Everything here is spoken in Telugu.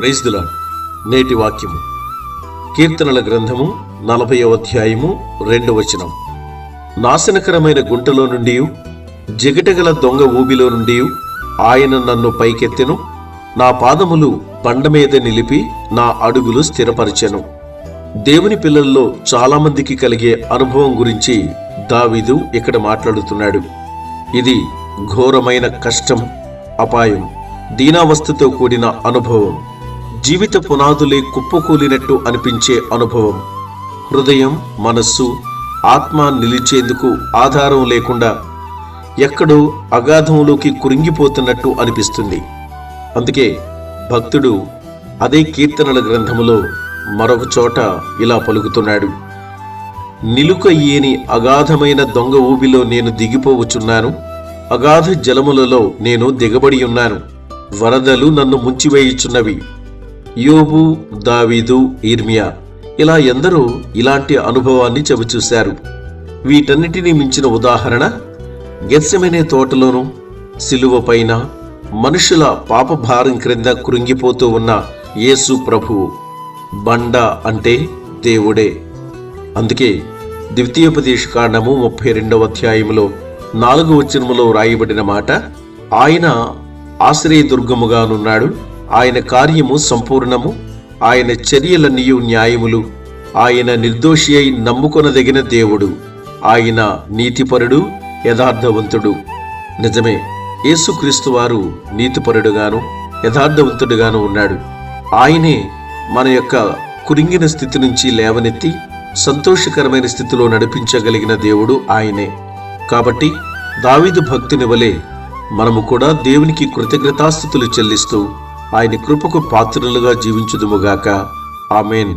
ప్రైజ్దులా నేటి వాక్యము. కీర్తనల గ్రంథము నలభై అధ్యాయము రెండు వచనం. నాశనకరమైన గుంటలో నుండి జిగటగల దొంగ ఊబిలో నుండి ఆయన నన్ను పైకెత్తెను. నా పాదములు బండ మీద నిలిపి నా అడుగులు స్థిరపరిచెను. దేవుని పిల్లల్లో చాలామందికి కలిగే అనుభవం గురించి దావీదు ఇక్కడ మాట్లాడుతున్నాడు. ఇది ఘోరమైన కష్టం అపాయం దీనావస్థతో కూడిన అనుభవం. జీవిత పునాదులే కుప్పకూలినట్టు అనిపించే అనుభవం. హృదయం మనస్సు ఆత్మ నిలిచేందుకు ఆధారం లేకుండా ఎక్కడో అగాధంలోకి కురింగిపోతున్నట్టు అనిపిస్తుంది. అందుకే భక్తుడు అదే కీర్తనల గ్రంథములో మరొక చోట ఇలా పలుకుతున్నాడు. నిలుక ఏని అగాధమైన దొంగ ఊబిలో నేను దిగిపోవచ్చున్నాను. అగాధ జలములలో నేను దిగబడి ఉన్నాను. వరదలు నన్ను ముంచివేయుచున్నవి. యోబు దావీదు ఈర్మియా ఇలా ఎందరో ఇలాంటి అనుభవాన్ని చవిచూశారు. వీటన్నిటినీ మించిన ఉదాహరణ గెత్సమనే తోటలోను సిలువ పైన మనుషుల పాపభారం క్రింద కృంగిపోతూ ఉన్న యేసు ప్రభువు బండ అంటే దేవుడే. అందుకే ద్వితీయోపదేశ కాండము ముప్పై రెండవ అధ్యాయములో నాలుగు వచనములో రాయబడిన మాట ఆయన ఆశ్రయదుర్గముగానున్నాడు ఆయన కార్యము సంపూర్ణము ఆయన చర్యలన్నీయు న్యాయములు. ఆయన నిర్దోషి అయి నమ్ముకొనదగిన దేవుడు. ఆయన నీతిపరుడు యథార్థవంతుడు. నిజమే యేసుక్రీస్తు వారు నీతిపరుడుగాను యథార్థవంతుడుగాను ఉన్నాడు. ఆయనే మన యొక్క కురింగిన స్థితి నుంచి లేవనెత్తి సంతోషకరమైన స్థితిలో నడిపించగలిగిన దేవుడు ఆయనే. కాబట్టి దావీదు భక్తుని వలె మనము కూడా దేవునికి కృతజ్ఞతాస్థుతులు చెల్లిస్తూ ఆయన కృపకు పాత్రలుగా జీవించుదుముగాక ఆమెన్.